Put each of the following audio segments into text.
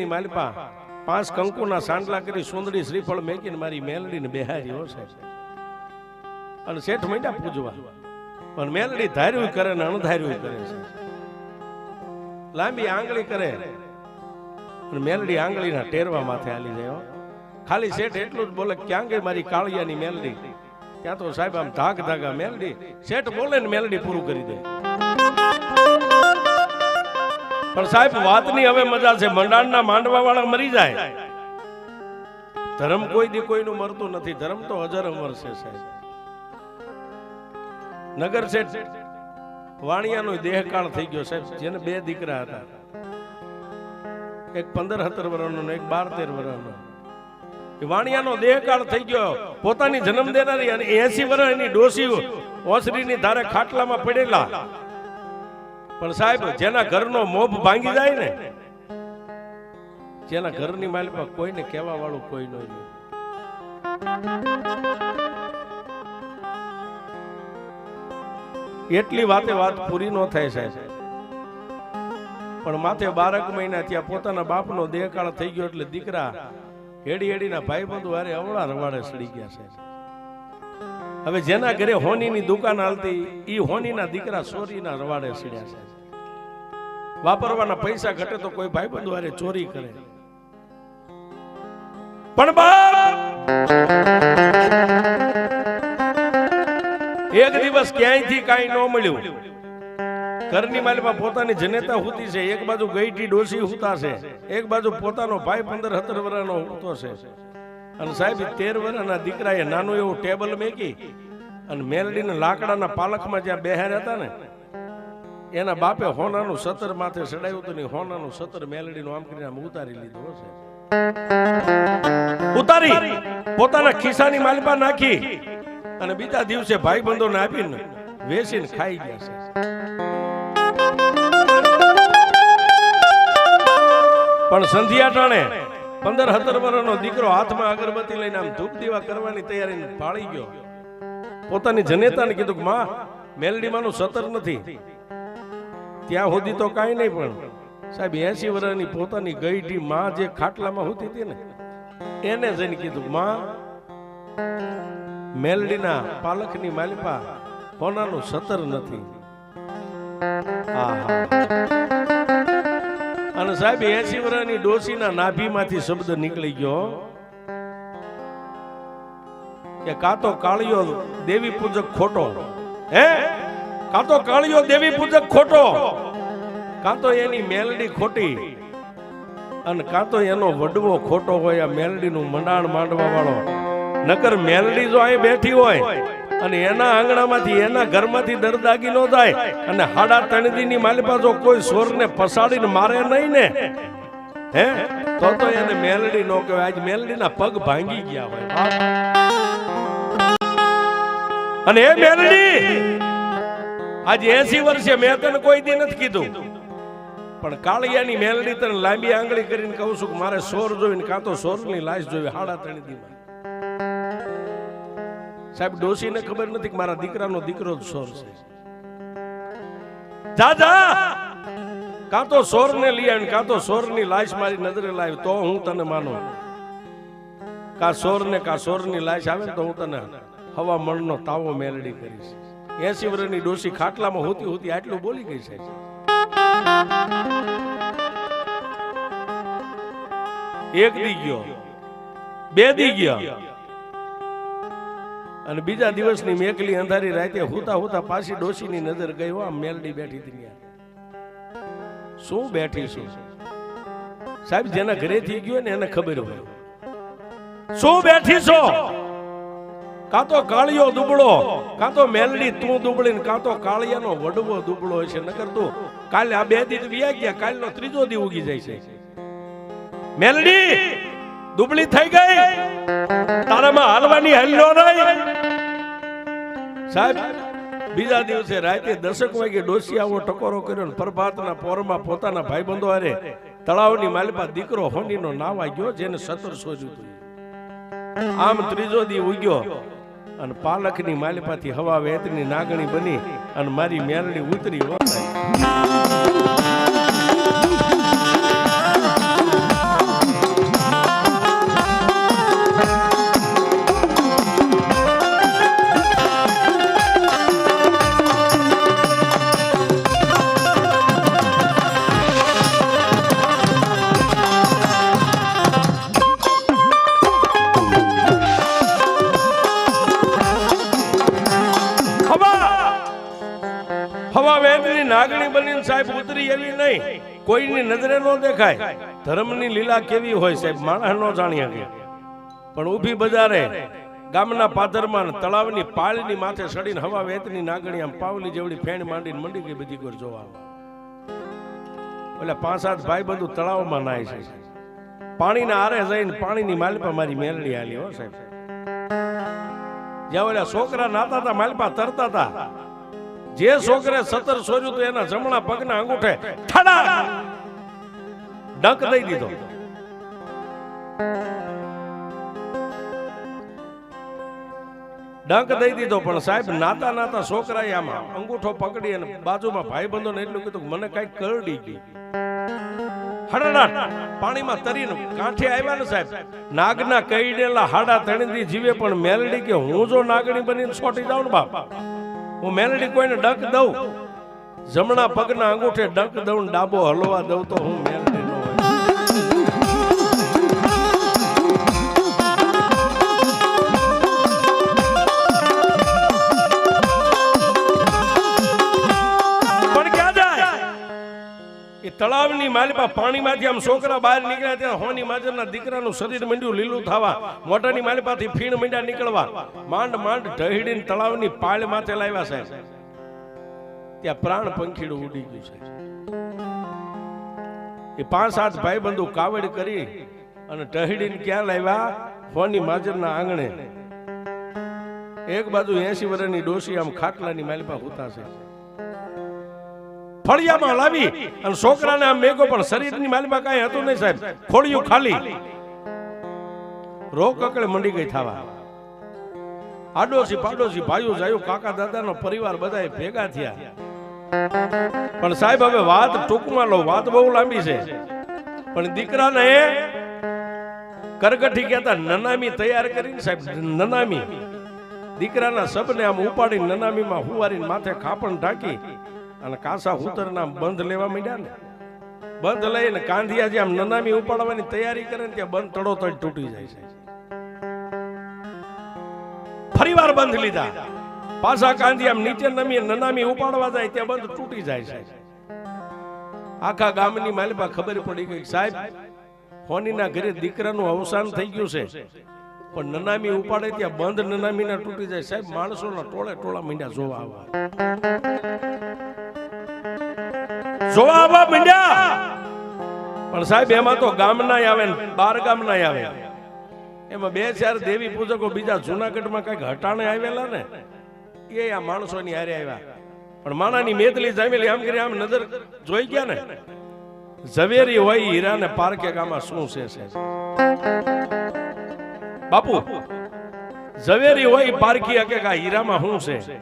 ની માલપા. પાંચ કંકુના સાંડલા કરી સુંદરી શ્રીફળ મેકીને મારી મેલડીને બેહારી હશે અને શેઠ મૈડા પૂજવા. પણ મેલડી ધાર્યું કરે ને અણધાર્યું કરે છે. લાંબી આંગળી કરે. અને મેલડી આંગળીના ટેરવા માથે હાલી જાય ખાલી શેઠ એટલું જ બોલે ક્યાં ગઈ મારી કાળિયાની મેલડી? ત્યાં તો સાહેબ આમ ધાક ધાગા મેલડી. શેઠ બોલે ને મેલડી પૂરું કરી દે. પણ સાહેબ, વાતની હવે મજા છે. મંડાણના માંડવા વાળા મરી જાય. ધર્મ કોઈ દી કોઈનું મરતું નથી. ધર્મ તો હજાર અમર છે સાહેબ. નગર શેઠ વાણિયાનો દેહકાળ થઈ ગયો સાહેબ, જેને બે દીકરા હતા. એક પંદર સત્તર વર્ષનો એક બાર તેર વર્ષનો વાણિયાનો દેહકાળ થઈ ગયો. પોતાની જન્મ દેનારી અને એસી વર્ષ એની ડોસી ઓસરીની ધારે ખાટલામાં પડેલા. પણ સાહેબ, જેના ઘરનો મોભ ભાંગી જાય ને, જેના ઘરની માલિકા કોઈને કહેવા વાળું કોઈ ન એટલી વાતે વાત પૂરી ન થાય સાહેબ. પણ માથે બારક મહિના ત્યાં પોતાના બાપનો દેહકાળ થઈ ગયો એટલે દીકરા હેડી હેડીના ભાઈબંધુ હારે અવળા રવાડે સડી ગયા છે હવે જેના ઘરે હોનીની દુકાન હાલતી, ઈ હોનીના દીકરા સોરીના રવાડે સડ્યા છે વાપરવાના પૈસા ઘટે તો કોઈ ભાઈબંધુ વારે ચોરી કરે. પણ એક દિવસ ક્યાંયથી કાંઈ ન મળ્યું. ઘરની માલમાં પોતાની જનેતા હુતી છે, એક બાજુ ગઈટી ડોસી હુતા છે, એક બાજુ પોતાનો ભાઈ પંદર સત્તર વર્ષનો હુતો છે. અને સાહેબ તેર વર્ષના દીકરાએ નાનું એવું ટેબલ મેકી અને મેલડીને લાકડાના પાલખમાં જ્યાં બેહાર હતા ને એના બાપે હોનાનું સતર માથે ચડાવ્યું હતું હોનાનું સતર મેલડીનું આમ કરીને આમ ઉતારી લીધું હશે ઉતારી. પોતાના ખિસ્સાની માલપા નાખી અને બીજા દિવસે ભાઈ બંધોને આપીને વેચીને ખાઈ ગયા છે. પણ સંધ્યા ટાણે પંદર સત્તર વર્ષનો દીકરો હાથમાં અગરબત્તી લઈને આમ ધૂપ દીવા કરવાની તૈયારી પાળી ગયો. પોતાની જનેતાને કીધું કે, માં, મેલડીમાંનું સતર નથી ત્યાં સુધી તો કાંઈ નહીં પણ સાહેબ એસી વર્ષની પોતાની ગઈઢી માં જે ખાટલામાં હોતી હતી ને, એને જઈને કીધું, માં, મેલડીના પાલખની માલિપા કોનાનું સતર નથી. અને સાહેબ એસી વર્ષની ડોસીના નાભીમાંથી શબ્દ નીકળી ગયો કે કાતો કાળિયો દેવી પૂજક ખોટો. હે? કાં તો કાળિયો દેવી પૂજક ખોટો, કાં તો એની મેલડી ખોટી, અને કાં તો એનો વડવો ખોટો હોય, આ મેલડીનું મંડાણ માંડવા વાળો. નકર મેલડી જો અહીં બેઠી હોય, અને એના આંગણામાંથી, એના ઘરમાંથી દરદાગી નો જાય, અને હાડા તણદીની માલિપા જો કોઈ સોરને પસાડીને મારે નહીં ને. હે? તો તો એને મેલડી નો કહેવાય. આજ મેલડીના પગ ભાંગી ગયા હોય. અને એ મેલડી આજે એસી વર્ષે મેં તને કોઈ દી નથી કીધું. પણ કાળિયાની મેલડી તને લાંબી આંગળી કરીને કહું છું કે મારે સોર જોઈને કાં તો સોરની લાશ જોવી હાડા તણીદીમાં સાહેબ, ડોશીને ખબર નથી કે મારા દીકરાનો દીકરો જ સોર છે. જા કાં તો સોરને લઈ આવીને, કાં તો સોરની લાશ મારી નજરે લાવી, તો હું તને માનું. કા સોરને, કા સોરની લાશ આવે તો હું તને હવા મણનો તાવો મેલડી કરીશ. એસી વર્ષની ડોસી ખાટલામાં હોતી હોતી આટલું બોલી ગઈ છે એક દી ગયો બે દી ગયા. અને બીજા દિવસની મેકલી અંધારી રાતે હોતા હોતા પાછી ડોસીની નજર ગઈ હો આમ મેલડી બેઠી હતી. શું બેઠી શું સાહેબ જેના ઘરેથી ગયો ને એને ખબર હોય. શું બેઠી છો? કાં તો કાળિયો દુબળો કાં તો મેલડી તું દુબળી ને કાં તો કાળિયાનો વડવો દુબળો હોય છે નકર તું કાલે આ બે દી વ્યા ગયા, કાલનો ત્રીજો દી ઉગી જાય છે. મેલડી, દુબળી થઈ ગઈ. તારામાં હાલવાની હલ્યો નહીં. સાહેબ, બીજા દિવસે રાતે દશક વાગે ડોસિયાઓ ટકોરો કર્યો ને પ્રભાતના પોરમાં પોતાના ભાઈબંધો હારે તળાવની માલિપા દીકરો હોનીનો નાવા ગયો, જેને સતર સોજ્યું હતું. આમ ત્રીજો દી ઉગ્યો. અને પાલકની માલિપાથી હવા વેતની નાગણી બની અને મારી મેરણી ઉતરી એવી નહીં. કોઈની નજરે ન દેખાય. ધર્મની લીલા કેવી હોય સાહેબ, માણસ ન જાણી શકે. પણ ઊભી બજારે, ગામના પાદરમાં તળાવની પાળની માથે સડીને હવા વેતની નાગણી આમ પાવલી જેવડી ફેણ માંડીને મંડી ગઈ બધી ઘર જોવા એટલે પાંચ સાત ભાઈ બધું તળાવમાં નાય છે પાણીના આરે જઈને પાણીની માલપા મારી મેલડી આલી, હો સાહેબ. જ્યાં ઓલા છોકરા નાતા હતા માલપા તરતા હતા જે છોકરે સતર સોર્યું તો એના જમણા પગના અંગૂઠે ડંક દઈ દીધો. ડંક દઈ દીધો, પણ સાહેબ, નાતા નાતા છોકરાએ આમાં અંગૂઠો પકડી અને બાજુમાં ભાઈબંધો ને એટલું કીધું મને કઈ કરડી ગઈ હડડાટ! પાણીમાં તરીને કાંઠે આવ્યા ને સાહેબ. નાગના કઈડેલા હાડા તણીથી જીવે, પણ મેલડી કે હું જો નાગણી બનીને છોટી જાઉં ને બાપ? હું મેલડી કોઈને ડંક દઉં? જમણા પગના અંગૂઠે ડંક દઉં ડાબો હલવા દઉં તો હું મેલડી માલિપા પાણીમાંથી આમ છોકરા બહાર નીકળ્યા ત્યાં હોની માજરના દીકરાનું શરીર મંડ્યું, લીલું થવા મોટાની માલિપાથી ફીણ મંડ્યા નીકળવા, માંડ માંડ ઢહીડીને તળાવની પાળ માથે લાવ્યા સાહેબ ત્યાં પ્રાણ પંખીડું ઉડી ગયું છે. એ પાંચ સાત ભાઈ બંધુ કાવડ કરી અને ટહડીને ક્યાં લાવ્યા? હોની માજરના આંગણે. એક બાજુ એસી વર્ષની ડોશી આમ ખાટલાની માલિપા હોતા છે. ફળિયામાં લાવી અને છોકરાને આમ મેઘો પણ શરીરની માલમાં કાંઈ હતું નહીં સાહેબ. ખોળિયું ખાલી. રો કકડે મંડી ગઈ થવા. આડોશી પાડોશી ભાઈઓ જાયો કાકા દાદાનો પરિવાર બધા ભેગા થયા. પણ સાહેબ, હવે વાત ટૂંકમાં લો, વાત બહુ લાંબી છે. પણ દીકરાને કરગઠી કહેતા નનામી તૈયાર કરીને સાહેબ, નનામી. દીકરાના સબને આમ ઉપાડી નનામીમાં હુવારીને માથે ખાપણ ઢાંકી અને કાસા હુતરના બંધ લેવા માંડ્યા ને? બંધ લઈને કાંધિયા જે આમ નનામી ઉપાડવાની તૈયારી કરે ને ત્યાં બંધ તડો તડ તૂટી જાય છે. ફરીવાર બંધ લીધા. પાછા કાંધી આમ નીચે નમી નનામી ઉપાડવા જાય ત્યાં બંધ તૂટી જાય છે. આખા ગામની માલિપા ખબર પડી ગઈ સાહેબ હોનીના ઘરે દીકરાનું અવસાન થઈ ગયું છે. પણ નનામી ઉપાડે ત્યાં બંધ નનામી ના તૂટી જાય. સાહેબ, માણસોના ટોળે ટોળા મીંડા જોવા આવવા જોવા આવવા મીંડ્યા. પણ સાહેબ, એમાં તો ગામના આવે ને બાર ગામના આવે. એમાં બે ચાર દેવી પૂજકો બીજા જુનાગઢમાં કંઈક હટાણે આવેલા ને, એ આ માણસોની હારે આવ્યા. પણ માણાની મેદલી જામેલી આમ કરી આમ નજર જોઈ ગયા ને, ઝવેરી હોય હીરા ને પારકે ગામાં શું છે બાપુ, ઝવેરી હોય પારકી કે હીરામાં શું છે?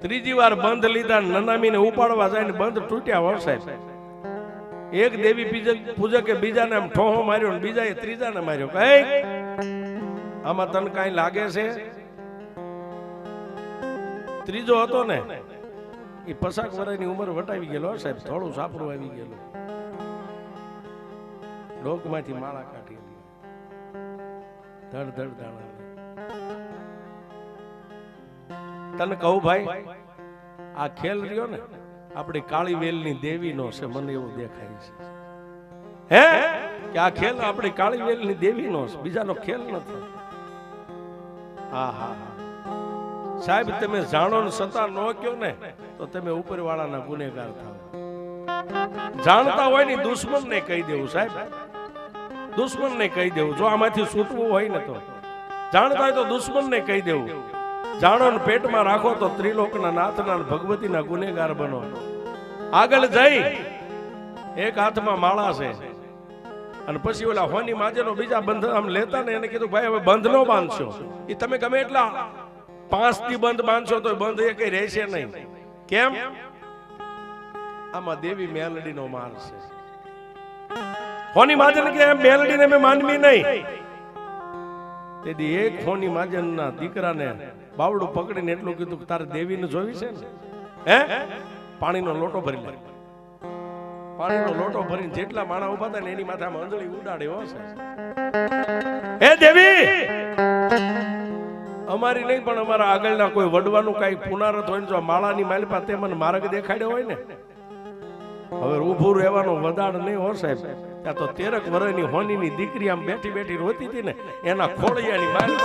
ત્રીજી વાર બંધ લીધા, નનામીને ઉપાડવા જાય ને બંધ તૂટ્યા વર્ષે એક દેવી પૂજક પૂજકે બીજાને આમ ઠોહો માર્યો ને બીજાએ ત્રીજાને માર્યો. કઈ? આમાં તને કાંઈ લાગે છે? ત્રીજો હતો ને, એ પસાક વર્ષની ઉંમર વટાવી ગયેલો સાહેબ, થોડું સાપડું આવી ગયેલું. ડોકમાંથી માળા કાઢી ધડ ધડ દાણા તને કહું ભાઈ, આ ખેલ રહ્યો ને, આપણી કાળી વેલની દેવીનો છે, મને એવું દેખાય છે. હે? કે આ ખેલ આપણી કાળી વેલની દેવીનો છે, બીજાનો ખેલ નથી હા હા સાહેબ, તમે જાણો ને સતા ન કયો ને, તો તમે ઉપરવાળાના ગુનેગાર થાવ જાણતા હોય ને દુશ્મન ને કહી દેવું, સાહેબ. દુશ્મન ને કહી દેવું. જો આમાંથી છૂટવું હોય ને તો. જાણતા હોય તો દુશ્મન ને કહી દેવું. જાણો ને પેટમાં રાખો તો ત્રિલોકના નાથના ને ભગવતીના ગુનેગાર બનો. આગળ જઈ. એક હાથમાં માળા છે. અને પછી ઓલા હોની માજેનો બીજા બંધ આમ લેતા ને એને કીધું, ભાઈ, હવે બંધ નો બાંધશો. એ તમે ગમે એટલા પાંચથી બંધ બાંધશો તો બંધ એ કઈ રહેશે નહીં. કેમ? આમાં દેવી મેલડીનો માર છે. હોની માજન કે મેલડી ને મેં માનવી નહીં. તેથી એક હોની માજનના દીકરાને બાવડું પકડીને એટલું કીધું તારે દેવીને જોવી છે ને? હે? પાણીનો લોટો ભરી લે. પાણીનો લોટો ભરીને જેટલા માણા ઊભા હતા ને એની માથામાં અંજળી ઉડાડે હો હે દેવી! અમારી નહીં, પણ અમારા આગળના કોઈ વડવાનું કાંઈ પુનારત હોય ને જો માળાની માલિપા તે મને માર્ગ દેખાડ્યો હોય ને? હવે ઊભું રહેવાનો વદાડ નહીં હો સાહેબ. ત્યાં તો તેરક વર્ષની હોનીની દીકરી આમ બેઠી બેઠી રોતી હતી ને, એના ખોળિયાની બેઠી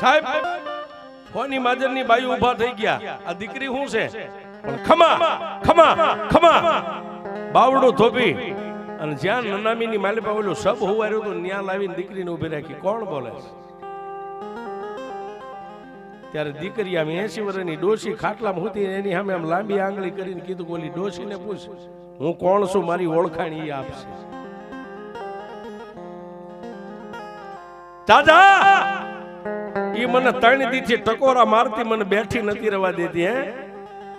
સાહેબ, ફોની માજરની બાઈ ઊભા થઈ ગયા. આ દીકરી શું છે? પણ ખમા ખમા ખમા. બાવડું થોપી અને જ્યાં નનામીની માલે ઓલું સબ હોવાર્યું તો ન્યા લાવીને દીકરીને ઊભી રાખી. કોણ બોલે ત્યારે દીકરી આમ એસી વર્ષની ડોશી ખાટલામાં હતી એની સામે આમ લાંબી આંગળી કરીને કીધું કે ઓલી ડોશીને પૂછ, હું કોણ છું, મારી ઓળખાણ એ આપશે દાદા! મને ત્રણ દીથી ટકોરા મારતી, મને બેઠી નથી રવા દેતી હે?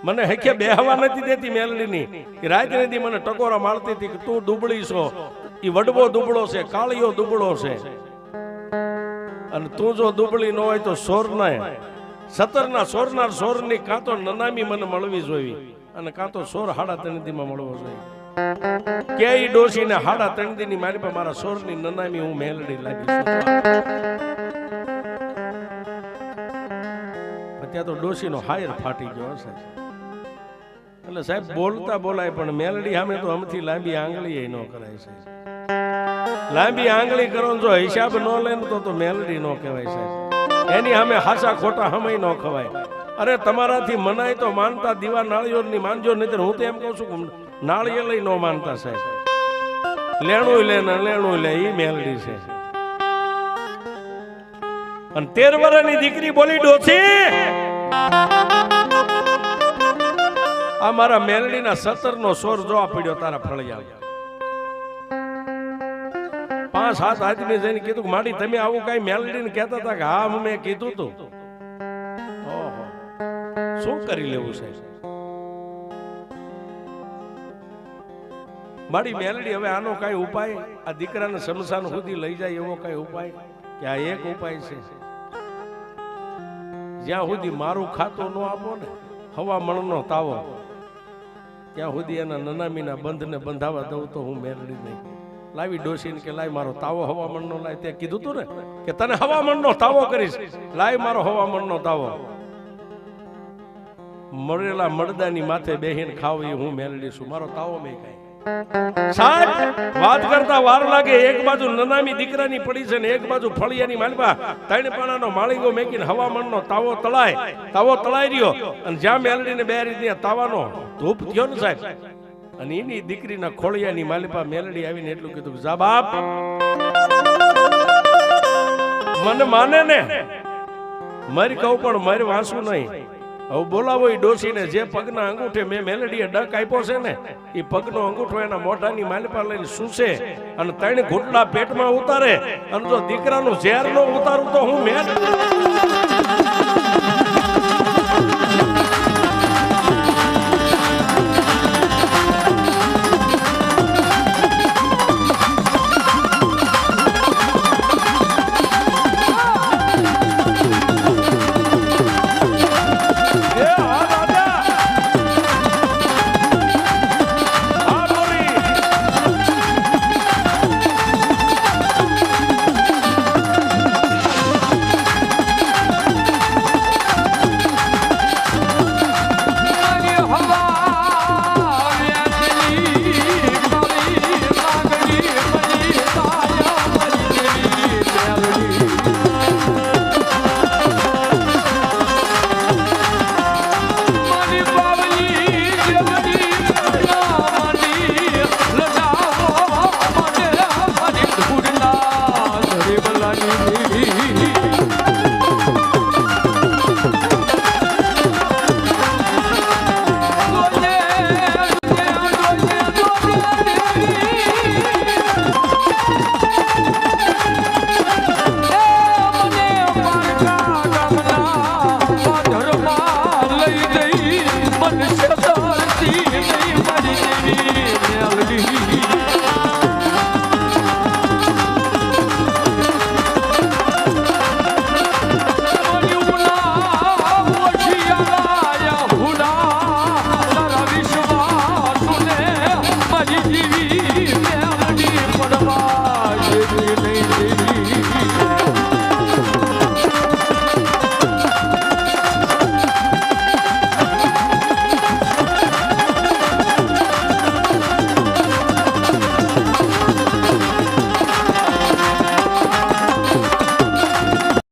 મને હેકે બેહવા નથી દેતી મેલડીની. રાત નથી મને ટકોરા મારતી હતી કે તું દુબળી છો. ઈ વડવો દુબળો છે, કાળિયો દુબળો છે. અને તું જો દુબળી ન હોય તો સોર ના સતરના સોરનાર સોરની કાં તો નનામી મને મળવી જોઈએ. અને કાં તો સોર હાડા ત્રણદીમાં મળવો જોઈએ. કે ઈ ડોશીને હાડા ત્રણદીની મારી પર મારા સોરની નનામી હું મેલડી લાગી ત્યાં તો ડોશીનો હાયર ફાટી ગયો હશે. એટલે સાહેબ, બોલતા બોલાય, પણ મેલડી સામે તો હમથી લાંબી આંગળી ન કરાય છે લાંબી આંગળી કરો જો હિસાબ ન લે તો તો મેલડી ન કહેવાય સાહેબ. એની સામે હાસા ખોટા હમય ન ખવાય. અરે તમારાથી મનાય તો માનતા દીવા નાળિયેરની માનજો નહીં હું તો એમ કહું છું નાળિયેર લઈ ન માનતા સાહેબ. લેણું લે ને લેણું લે એ મેલડી છે. અને તેર વર્ષની દીકરી બોલી ડોસી. આ મારા મેલડીના સતર નો સોર જોવા પડ્યો તારા ફળિયા પાંચ સાત આદમી જઈને કીધું માડી, તમે આવું કઈ મેલડીને કહેતા હતા કે, હા મેં કીધું તું. શું કરી લેવું છે મારી મેલડી હવે આનો કઈ ઉપાય? આ દીકરાને શમશાન સુધી લઈ જાય એવો કઈ ઉપાય? કે આ એક ઉપાય છે. જ્યાં સુધી મારું ખાતું ન આપો ને હવામણનો તાવો, ત્યાં સુધી એના નનામીના બંધને બંધાવા દઉં તો હું મેળવી નહીં. લાવી ડોસીને કે લાય મારો તાવો હવામણનો લાય. તે કીધું તું ને કે તને હવામણનો તાવો કરીશ. લાય મારો હવામણનો તાવો. મરેલા મરદાની માથે બેહીને ખાવી હું મેળવીશું મારો તાવો મેં કાંઈ સાહેબ, વાત કરતા વાર લાગે, એક બાજુ નનામી દીકરાની પડી છે ને એક બાજુ ફળિયાની માલબા ત્રણ પાણાનો માળીગો મેકીને હવામાનનો તાવો તળાય. તાવો તળાઈ રહ્યો. અને જ્યાં મેલડીને બે રીતની તાવાનો ધૂપ થયો ને સાહેબ, અને એની દીકરીના ખોળિયાની માલિપા મેલડી આવીને એટલું કીધું, જા બાપ. મને માને ને, મારી કહું પણ મારી વાંસું નહીં. હવે બોલાવો એ ડોસીને જે પગના અંગૂઠે મેં મેલડીએ ડક આપ્યો છે ને એ પગનો અંગૂઠો એના મોઢાની માલપા લઈને સૂસે અને ત્રણ ઘૂંટડા પેટમાં ઉતારે. અને જો દીકરાનું ઝેર ન ઉતારું તો હું મેલ